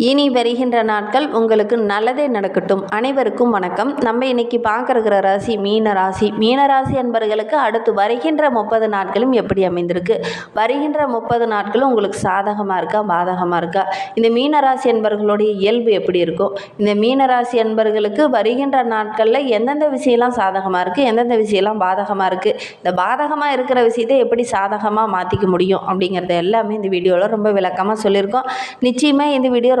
இனி வருகின்ற நாட்கள் உங்களுக்கு நல்லதே நடக்கட்டும். அனைவருக்கும் வணக்கம். நம்ம இன்னைக்கு பார்க்கறகிற ராசி மீன ராசி. மீன ராசி அன்பர்களுக்கு அடுத்து வருகின்ற முப்பது நாட்களும் எப்படி அமைந்திருக்கு? வருகின்ற முப்பது நாட்களும் உங்களுக்கு சாதகமாக இருக்கா? பாதகமாக இருக்கா? இந்த மீன ராசி அன்பர்களுடைய இயல்பு எப்படி இருக்கும்? இந்த மீன ராசி அன்பர்களுக்கு வருகின்ற நாட்களில் எந்தெந்த விஷயம்லாம் சாதகமாக இருக்குது எந்தெந்த விஷயம்லாம் பாதகமாக இருக்குது இந்த பாதகமாக இருக்கிற விஷயத்தை எப்படி சாதகமாக மாற்றிக்க முடியும்? அப்படிங்கிறத எல்லாமே இந்த வீடியோவில் ரொம்ப விளக்கமாக சொல்லியிருக்கோம். நிச்சயமாக இந்த வீடியோ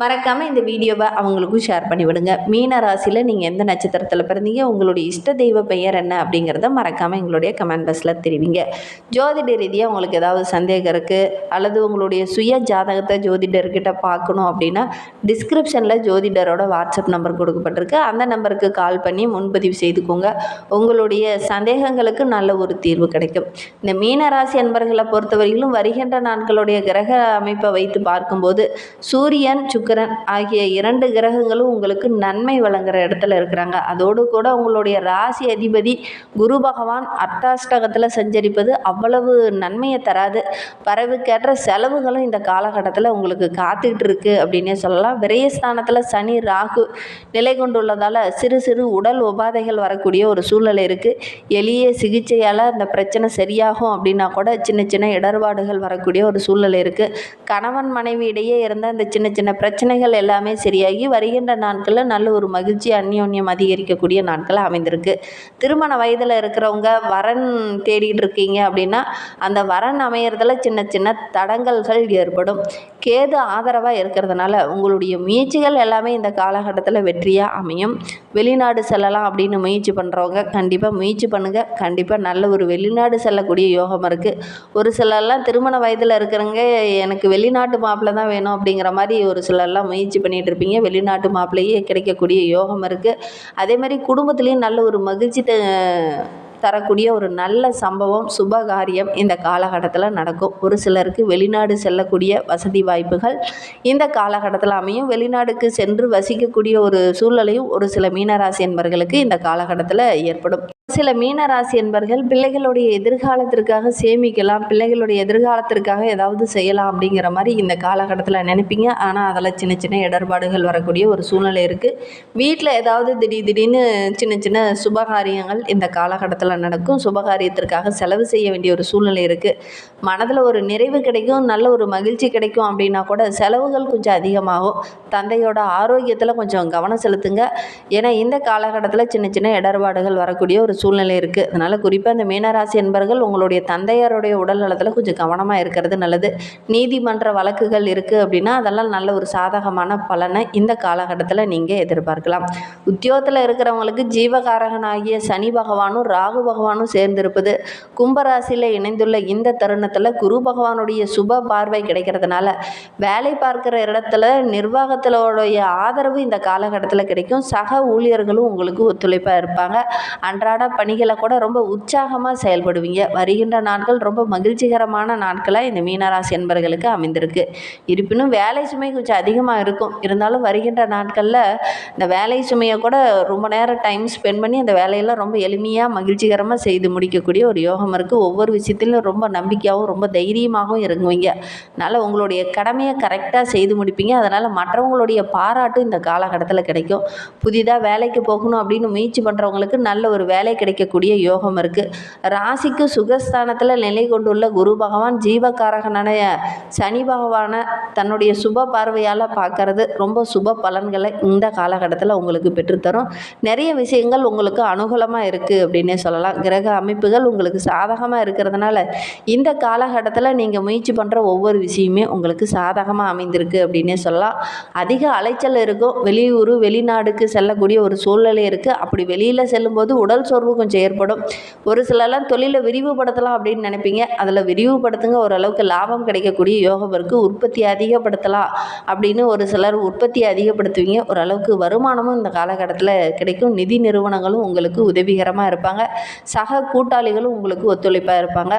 மறக்காமல் இந்த வீடியோவை அவங்களுக்கும் ஷேர் பண்ணிவிடுங்க மீன ராசியில் நீங்கள் எந்த நட்சத்திரத்தில் பிறந்தீங்க உங்களுடைய இஷ்ட தெய்வ பெயர் என்ன அப்படிங்கிறத மறக்காமல் எங்களுடைய கமெண்ட் பாக்ஸில் தெரிவிங்க. ஜோதிட ரீதியாக உங்களுக்கு ஏதாவது சந்தேகம் இருக்குது அல்லது உங்களுடைய சுய ஜாதகத்தை ஜோதிடர்கிட்ட பார்க்கணும் அப்படின்னா டிஸ்கிரிப்ஷனில் ஜோதிடரோட வாட்ஸ்அப் நம்பர் கொடுக்கப்பட்டிருக்கு. அந்த நம்பருக்கு கால் பண்ணி முன்பதிவு செய்துக்கோங்க. உங்களுடைய சந்தேகங்களுக்கு நல்ல ஒரு தீர்வு கிடைக்கும். இந்த மீனராசி அன்பர்களை பொறுத்தவரையிலும் வருகின்ற நாட்களுடைய கிரக அமைப்பை வைத்து பார்க்கும்போது சூரியன் சுக்கிரன் ஆகிய இரண்டு கிரகங்களும் உங்களுக்கு நன்மை வழங்குற இடத்துல இருக்கிறாங்க. அதோடு கூட உங்களுடைய ராசி அதிபதி குரு பகவான் அர்த்தாஷ்டகத்தில் சஞ்சரிப்பது அவ்வளவு நன்மையை தராது. பறவைக்கேற்ற செலவுகளும் இந்த காலகட்டத்தில் உங்களுக்கு காத்துக்கிட்டு இருக்கு அப்படின்னே சொல்லலாம். விரயஸ்தானத்தில் சனி ராகு நிலை கொண்டுள்ளதால் சிறு சிறு உடல் உபாதைகள் வரக்கூடிய ஒரு சூழ்நிலை இருக்குது எளிய சிகிச்சையால் அந்த பிரச்சனை சரியாகும் அப்படின்னா கூட சின்ன சின்ன இடர்பாடுகள் வரக்கூடிய ஒரு சூழ்நிலை இருக்குது கணவன் மனைவி இடையே இருந்த அந்த சின்ன சின்ன பிரச்சனை பிரச்சனைகள் எல்லாமே சரியாகி வருகின்ற நாட்களில் நல்ல ஒரு மகிழ்ச்சி அந்யோன்யம் அதிகரிக்கக்கூடிய நாட்கள் அமைந்திருக்கு. திருமண வயதில் இருக்கிறவங்க வரன் தேடிட்டு இருக்கீங்க அப்படின்னா அந்த வரன் அமையறதுல சின்ன சின்ன தடங்கல்கள் ஏற்படும். கேது ஆதரவாக இருக்கிறதுனால உங்களுடைய முயற்சிகள் எல்லாமே இந்த காலகட்டத்தில் வெற்றியாக அமையும். வெளிநாடு செல்லலாம் அப்படின்னு முயற்சி பண்ணுறவங்க கண்டிப்பாக முயற்சி பண்ணுங்கள் கண்டிப்பாக நல்ல ஒரு வெளிநாடு செல்லக்கூடிய யோகம் இருக்குது ஒரு சிலர்லாம் திருமண வயதில் இருக்கிறவங்க எனக்கு வெளிநாட்டு மாப்பிள்ளை தான் வேணும் அப்படிங்கிற மாதிரி ஒரு சில எல்லாம் முயற்சி பண்ணிகிட்டு இருப்பீங்க வெளிநாட்டு மாப்பிள்ளையே கிடைக்கக்கூடிய யோகம் இருக்குது அதே மாதிரி குடும்பத்துலேயும் நல்ல ஒரு மகிழ்ச்சி த தரக்கூடிய ஒரு நல்ல சம்பவம் சுபகாரியம் இந்த காலகட்டத்தில் நடக்கும். ஒரு சிலருக்கு வெளிநாடு செல்லக்கூடிய வசதி வாய்ப்புகள் இந்த காலகட்டத்தில் அமையும். வெளிநாடுக்கு சென்று வசிக்கக்கூடிய ஒரு சூழ்நிலையும் ஒரு சில மீனராசி என்பர்களுக்கு இந்த காலகட்டத்தில் ஏற்படும். சில மீனராசி என்பர்கள் பிள்ளைகளுடைய எதிர்காலத்திற்காக சேமிக்கலாம் பிள்ளைகளுடைய எதிர்காலத்திற்காக ஏதாவது செய்யலாம் அப்படிங்கிற மாதிரி இந்த காலகட்டத்தில் நினைப்பீங்க. ஆனால் அதில் சின்ன சின்ன இடர்பாடுகள் வரக்கூடிய ஒரு சூழ்நிலை இருக்குது வீட்டில் ஏதாவது திடீர் திடீர்னு சின்ன சின்ன சுபகாரியங்கள் இந்த காலகட்டத்தில் நடக்கும். சுபகாரியத்திற்காக செலவு செய்ய வேண்டிய ஒரு சூழ்நிலை இருக்குது மனதில் ஒரு நிறைவு கிடைக்கும் நல்ல ஒரு மகிழ்ச்சி கிடைக்கும் அப்படின்னா கூட செலவுகள் கொஞ்சம் அதிகமாகும். தந்தையோட ஆரோக்கியத்தில் கொஞ்சம் கவனம் செலுத்துங்க. ஏன்னா இந்த காலகட்டத்தில் சின்ன சின்ன இடர்பாடுகள் வரக்கூடிய ஒரு சூழ்நிலை இருக்குது அதனால் குறிப்பாக இந்த மீனராசி என்பர்கள் உங்களுடைய தந்தையாருடைய உடல் நலத்தில் கொஞ்சம் கவனமாக இருக்கிறது நல்லது. நீதிமன்ற வழக்குகள் இருக்குது அப்படின்னா அதெல்லாம் நல்ல ஒரு சாதகமான பலனை இந்த காலகட்டத்தில் நீங்கள் எதிர்பார்க்கலாம். உத்தியோகத்தில் இருக்கிறவங்களுக்கு ஜீவகாரகனாகிய சனி பகவானும் ராகு பகவானும் சேர்ந்திருப்பது. கும்பராசியில் இணைந்துள்ள இந்த தருணத்தில் குரு பகவானுடைய சுப பார்வை கிடைக்கிறதுனால வேலை பார்க்குற இடத்துல நிர்வாகத்திலோடைய ஆதரவு இந்த காலகட்டத்தில் கிடைக்கும். சக ஊழியர்களும் உங்களுக்கு ஒத்துழைப்பாக இருப்பாங்க. அன்றாட பணிகளை கூட ரொம்ப உற்சாகமாக செயல்படுவீங்க. வருகின்ற நாட்கள் ரொம்ப மகிழ்ச்சிகரமான நாட்களாக இந்த மீனராசி என்பர்களுக்கு அமைந்திருக்கு. இருப்பினும் வேலை சுமை கொஞ்சம் அதிகமாக இருக்கும். இருந்தாலும் வருகின்ற நாட்களில் இந்த வேலை சுமையை கூட ரொம்ப நேரம் டைம் ஸ்பெண்ட் பண்ணி அந்த வேலையெல்லாம் ரொம்ப எளிமையாக மகிழ்ச்சிகரமாக செய்து முடிக்கக்கூடிய ஒரு யோகம் இருக்குது ஒவ்வொரு விஷயத்திலும் ரொம்ப நம்பிக்கையாகவும் ரொம்ப தைரியமாகவும் இறங்குவீங்க. அதனால் உங்களுடைய கடமையை கரெக்டாக செய்து முடிப்பீங்க. அதனால் மற்றவங்களுடைய பாராட்டும் இந்த காலகட்டத்தில் கிடைக்கும். புதிதாக வேலைக்கு போகணும் அப்படின்னு முயற்சி பண்ணுறவங்களுக்கு நல்ல ஒரு வேலை கிடைக்கக்கூடிய யோகம் இருக்குது ராசிக்கு சுகஸ்தானத்தில் நிலை கொண்டுள்ள குரு பகவான் ஜீவகாரகனான சனி பகவானை தன்னுடைய சுப பார்வையால் பார்க்கறது ரொம்ப சுப பலன்களை இந்த காலகட்டத்தில் உங்களுக்கு பெற்றுத்தரும். நிறைய விஷயங்கள் உங்களுக்கு அனுகூலமாக இருக்குது அப்படின்னே சொல்லலாம். கிரக அமைப்புகள் உங்களுக்கு சாதகமாக இருக்கிறதுனால இந்த காலகட்டத்தில் நீங்கள் முயற்சி பண்ணுற ஒவ்வொரு விஷயமே உங்களுக்கு சாதகமாக அமைந்திருக்கு அப்படின்னே சொல்லலாம். அதிக அலைச்சல் இருக்கும். வெளியூர் வெளிநாடுக்கு செல்லக்கூடிய ஒரு சூழ்நிலை இருக்குது அப்படி வெளியில் செல்லும்போது உடல் சோர்வு மனசோர்வு கொஞ்சம் ஏற்படும். ஒரு சிலர்லாம் தொழிலை விரிவுபடுத்தலாம் அப்படின்னு நினைப்பீங்க. அதில் விரிவுபடுத்துங்க. ஓரளவுக்கு லாபம் கிடைக்கக்கூடிய யோகம் இருக்குது உற்பத்தி அதிகப்படுத்தலாம் அப்படின்னு ஒரு சிலர் உற்பத்தி அதிகப்படுத்துவீங்க. ஓரளவுக்கு வருமானமும் இந்த காலகட்டத்தில் கிடைக்கும். நிதி நிறுவனங்களும் உங்களுக்கு உதவிகரமாக இருப்பாங்க. சக கூட்டாளிகளும் உங்களுக்கு ஒத்துழைப்பாக இருப்பாங்க.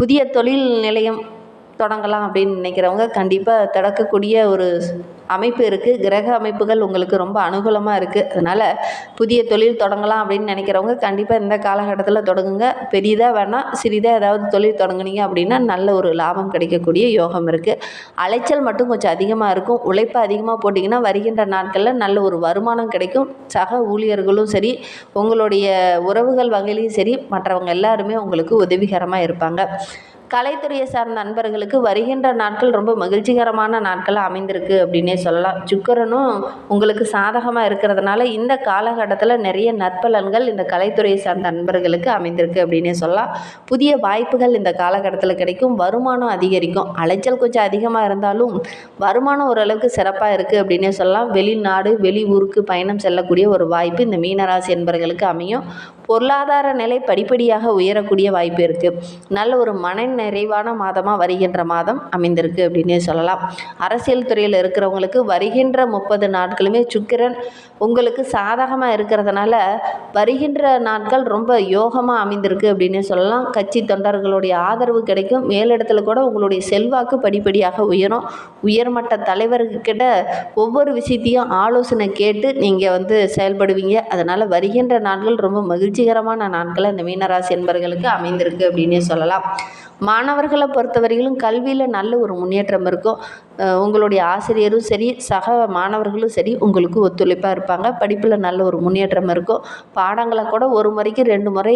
புதிய தொழில் நிலையம் தொடங்கலாம் அப்படின்னு நினைக்கிறவங்க கண்டிப்பாக தொடக்கக்கூடிய ஒரு அமைப்பு இருக்குது கிரக அமைப்புகள் உங்களுக்கு ரொம்ப அனுகூலமாக இருக்குது அதனால் புதிய தொழில் தொடங்கலாம் அப்படின்னு நினைக்கிறவங்க கண்டிப்பாக இந்த காலகட்டத்தில் தொடங்குங்க. பெரியதாக வேணால் சிறிதாக ஏதாவது தொழில் தொடங்குனீங்க அப்படின்னா நல்ல ஒரு லாபம் கிடைக்கக்கூடிய யோகம் இருக்குது அலைச்சல் மட்டும் கொஞ்சம் அதிகமாக இருக்கும். உழைப்பு அதிகமாக போட்டிங்கன்னா வருகின்ற நாட்களில் நல்ல ஒரு வருமானம் கிடைக்கும். சக ஊழியர்களும் சரி உங்களுடைய உறவுகள் வகையிலையும் சரி மற்றவங்க எல்லாருமே உங்களுக்கு உதவிகரமாக இருப்பாங்க. கலைத்துறையை சார்ந்த நண்பர்களுக்கு வருகின்ற நாட்கள் ரொம்ப மகிழ்ச்சிகரமான நாட்களாக அமைந்திருக்கு அப்படின்னே சொல்லலாம். சுக்கிரனும் உங்களுக்கு சாதகமாக இருக்கிறதுனால இந்த காலகட்டத்தில் நிறைய நற்பலன்கள் இந்த கலைத்துறையை சார்ந்த நண்பர்களுக்கு அமைந்திருக்கு அப்படின்னே சொல்லலாம். புதிய வாய்ப்புகள் இந்த காலகட்டத்தில் கிடைக்கும். வருமானம் அதிகரிக்கும். அலைச்சல் கொஞ்சம் அதிகமாக இருந்தாலும் வருமானம் ஓரளவுக்கு சிறப்பாக இருக்குது அப்படின்னே சொல்லலாம். வெளிநாடு வெளி ஊருக்கு பயணம் செல்லக்கூடிய ஒரு வாய்ப்பு இந்த மீனராசி என்பர்களுக்கு அமையும். பொருளாதார நிலை படிப்படியாக உயரக்கூடிய வாய்ப்பு இருக்குது நல்ல ஒரு மன நிறைவான மாதமாக வருகின்ற மாதம் அமைந்திருக்கு அப்படின்னே சொல்லலாம். அரசியல் துறையில் இருக்கிறவங்களுக்கு வருகின்ற முப்பது நாட்களுமே சுக்கிரன் உங்களுக்கு சாதகமாக இருக்கிறதுனால வருகின்ற நாட்கள் ரொம்ப யோகமாக அமைந்திருக்கு அப்படின்னே சொல்லலாம். கட்சி தொண்டர்களுடைய ஆதரவு கிடைக்கும். மேலிடத்துல கூட உங்களுடைய செல்வாக்கு படிப்படியாக உயரும். உயர்மட்ட தலைவர்கிட்ட ஒவ்வொரு விஷயத்தையும் ஆலோசனை கேட்டு நீங்கள் வந்து செயல்படுவீங்க. அதனால் வருகின்ற நாட்கள் ரொம்ப மகிழ்ச்சிகரமான நாட்களை இந்த மீனராசி என்பர்களுக்கு அமைந்திருக்கு அப்படின்னே சொல்லலாம். மாணவர்களை பொறுத்தவரையிலும் கல்வியில் நல்ல ஒரு முன்னேற்றம் இருக்கும். உங்களுடைய ஆசிரியரும் சரி சக மாணவர்களும் சரி உங்களுக்கு ஒத்துழைப்பாக இருப்பாங்க. படிப்பில் நல்ல ஒரு முன்னேற்றம் இருக்கும். பாடங்களை கூட ஒரு முறைக்கு ரெண்டு முறை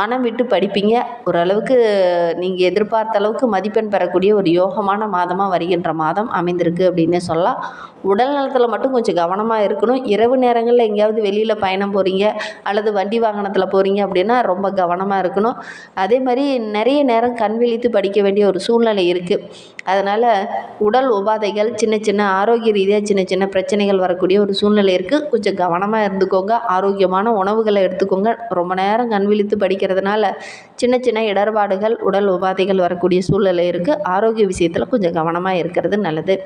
மனம் விட்டு படிப்பீங்க. ஓரளவுக்கு நீங்கள் எதிர்பார்த்த அளவுக்கு மதிப்பெண் பெறக்கூடிய ஒரு யோகமான மாதமாக வருகின்ற மாதம் அமைந்திருக்கு அப்படின்னு சொல்லலாம். உடல் நலத்தில் மட்டும் கொஞ்சம் கவனமாக இருக்கணும். இரவு நேரங்களில் எங்கேயாவது வெளியில் பயணம் போகிறீங்க அல்லது வண்டி வாகனத்தில் போகிறீங்க அப்படின்னா ரொம்ப கவனமாக இருக்கணும். அதே மாதிரி நிறைய நேரம் கண் விழித்து படிக்க வேண்டிய ஒரு சூழ்நிலை இருக்குது அதனால் உடல் உபாதைகள் சின்ன சின்ன ஆரோக்கிய ரீதியாக சின்ன சின்ன பிரச்சனைகள் வரக்கூடிய ஒரு சூழ்நிலை இருக்குது கொஞ்சம் கவனமாக இருந்துக்கோங்க. ஆரோக்கியமான உணவுகளை எடுத்துக்கோங்க. ரொம்ப நேரம் கண் விழித்து படிக்கிறதுனால சின்ன சின்ன இடர்பாடுகள் உடல் உபாதைகள் வரக்கூடிய சூழ்நிலை இருக்குது ஆரோக்கிய விஷயத்தில் கொஞ்சம் கவனமாக இருக்கிறது நல்லது.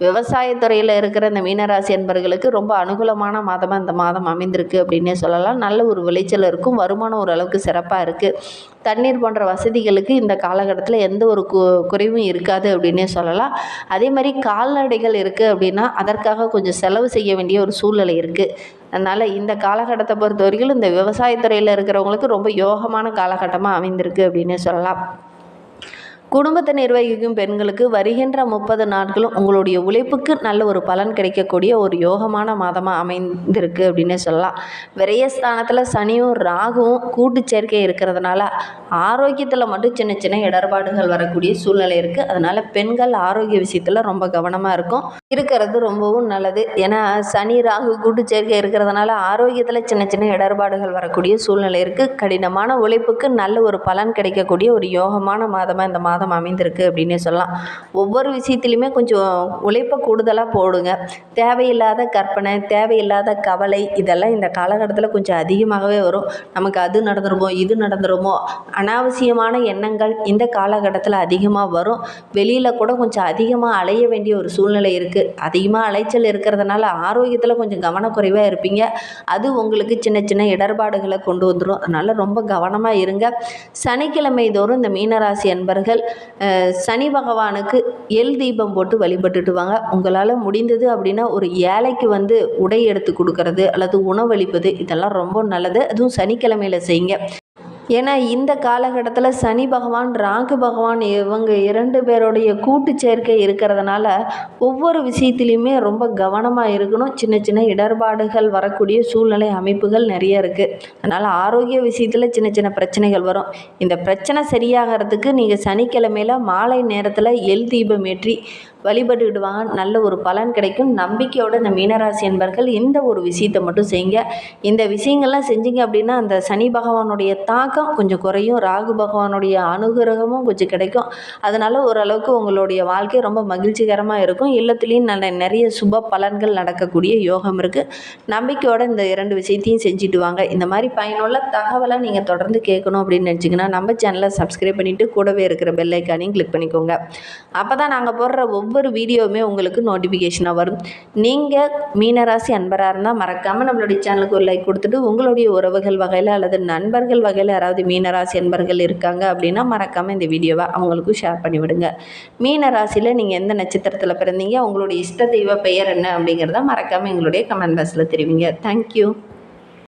விவசாயத்துறையில் இருக்கிற இந்த மீனராசி என்பர்களுக்கு ரொம்ப அனுகூலமான மாதமாக இந்த மாதம் அமைந்திருக்கு அப்படின்னே சொல்லலாம். நல்ல ஒரு விளைச்சல் இருக்கும். வருமானம் ஓரளவுக்கு சிறப்பாக இருக்குது தண்ணீர் போன்ற வசதிகளுக்கு இந்த காலகட்டத்தில் எந்த ஒரு கு குறைவும் இருக்காது அப்படின்னு அப்படின்னே சொல்லலாம். அதே மாதிரி கால்நடைகள் இருக்குது அப்படின்னா அதற்காக கொஞ்சம் செலவு செய்ய வேண்டிய ஒரு சூழ்நிலை இருக்குது அதனால் இந்த காலகட்டத்தை பொறுத்த வரைக்கும் இந்த விவசாயத்துறையில் இருக்கிறவங்களுக்கு ரொம்ப யோகமான காலகட்டமாக அமைந்திருக்கு அப்படின்னே சொல்லலாம். குடும்பத்தை நிர்வகிக்கும் பெண்களுக்கு வருகின்ற முப்பது நாட்களும் உங்களுடைய உழைப்புக்கு நல்ல ஒரு பலன் கிடைக்கக்கூடிய ஒரு யோகமான மாதமாக அமைந்திருக்கு அப்படின்னு சொல்லலாம். விரயஸ்தானத்தில் சனியும் ராகுவும் கூட்டு சேர்க்கை இருக்கிறதுனால ஆரோக்கியத்தில் மட்டும் சின்ன சின்ன இடர்பாடுகள் வரக்கூடிய சூழ்நிலை இருக்குது அதனால் பெண்கள் ஆரோக்கிய விஷயத்தில் ரொம்ப கவனமாக இருக்கும். இருக்கிறது ரொம்பவும் நல்லது. ஏன்னா சனி ராகு கூட்டு சேர்க்கை இருக்கிறதுனால ஆரோக்கியத்தில் சின்ன சின்ன இடர்பாடுகள் வரக்கூடிய சூழ்நிலை இருக்குது கடினமான உழைப்புக்கு நல்ல ஒரு பலன் கிடைக்கக்கூடிய ஒரு யோகமான மாதமாக இந்த மாதம் அமைந்திருக்கு அப்படின்னே சொல்லலாம். ஒவ்வொரு விஷயத்துலையுமே கொஞ்சம் உழைப்பை கூடுதலாக போடுங்க. தேவையில்லாத கற்பனை தேவையில்லாத கவலை இதெல்லாம் இந்த காலகட்டத்தில் கொஞ்சம் அதிகமாகவே வரும். நமக்கு அது நடந்துருமோ இது நடந்துருமோ அனாவசியமான எண்ணங்கள் இந்த காலகட்டத்தில் அதிகமாக வரும். வெளியில் கூட கொஞ்சம் அதிகமாக அலைய வேண்டிய ஒரு சூழ்நிலை இருக்குது அதிகமாக அலைச்சல் இருக்கிறதுனால ஆரோக்கியத்தில் கொஞ்சம் கவனக்குறைவாக இருப்பீங்க. அது உங்களுக்கு சின்ன சின்ன இடர்பாடுகளை கொண்டு வந்துடும் அதனால் ரொம்ப கவனமாக இருங்க. சனிக்கிழமை தோறும் இந்த மீனராசி அன்பர்கள் சனி பகவானுக்கு எல் தீபம் போட்டு வழிபட்டுட்டு வாங்க உங்களால் முடிந்தது அப்படின்னா ஒரு ஏழைக்கு வந்து உடை எடுத்து கொடுக்கறது அல்லது உணவளிப்பது இதெல்லாம் ரொம்ப நல்லது. அதுவும் சனிக்கிழமையில் செய்யுங்க. ஏன்னா இந்த காலகட்டத்தில் சனி பகவான் ராகு பகவான் இவங்க இரண்டு பேருடைய கூட்டு சேர்க்கை இருக்கிறதுனால ஒவ்வொரு விஷயத்துலையுமே ரொம்ப கவனமாக இருக்கணும். சின்ன சின்ன இடர்பாடுகள் வரக்கூடிய சூழ்நிலை அமைப்புகள் நிறைய இருக்குது அதனால் ஆரோக்கிய விஷயத்தில் சின்ன சின்ன பிரச்சனைகள் வரும். இந்த பிரச்சனை சரியாகிறதுக்கு நீங்கள் சனிக்கிழமையில் மாலை நேரத்தில் எல் தீபம் ஏற்றி வழிபட்டுக்கிடுவாங்க நல்ல ஒரு பலன் கிடைக்கும். நம்பிக்கையோட இந்த மீனராசி என்பர்கள் இந்த ஒரு விஷயத்தை மட்டும் செய்யுங்க. இந்த விஷயங்கள்லாம் செஞ்சீங்க அப்படின்னா அந்த சனி பகவானுடைய தாக்கம் தாக்கம் கொஞ்சம் குறையும். ராகு பகவானுடைய அனுகிரகமும் கொஞ்சம் கிடைக்கும். அதனால் ஓரளவுக்கு உங்களுடைய வாழ்க்கை ரொம்ப மகிழ்ச்சிகரமாக இருக்கும். இல்லத்துலேயும் நல்ல நிறைய சுப பலன்கள் நடக்கக்கூடிய யோகம் இருக்குது நம்பிக்கையோட இந்த இரண்டு விஷயத்தையும் செஞ்சுட்டு வாங்க. இந்த மாதிரி பயனுள்ள தகவலை நீங்கள் தொடர்ந்து கேட்கணும் அப்படின்னு நினச்சிங்கன்னா நம்ம சேனலை சப்ஸ்கிரைப் பண்ணிவிட்டு கூடவே இருக்கிற பெல்லைக்கானையும் கிளிக் பண்ணிக்கோங்க. அப்போ தான் நாங்கள் போடுற ஒவ்வொரு வீடியோவுமே உங்களுக்கு நோட்டிஃபிகேஷனாக வரும். நீங்கள் மீனராசி அன்பராக இருந்தால் மறக்காமல் நம்மளுடைய சேனலுக்கு ஒரு லைக் கொடுத்துட்டு உங்களுடைய உறவுகள் வகையில் அல்லது நண்பர்கள் வகையில் யாராவது மீனராசி என்பர்கள் இருக்காங்க அப்படின்னா மறக்காமல் இந்த வீடியோவை அவங்களுக்கும் ஷேர் பண்ணிவிடுங்க. மீனராசியில் நீங்கள் எந்த நட்சத்திரத்தில் பிறந்தீங்க? உங்களுடைய இஷ்ட தெய்வ பெயர் என்ன அப்படிங்கிறத மறக்காமல் எங்களுடைய கமெண்ட் பாக்ஸில் தெரிவிங்க. தேங்க்யூ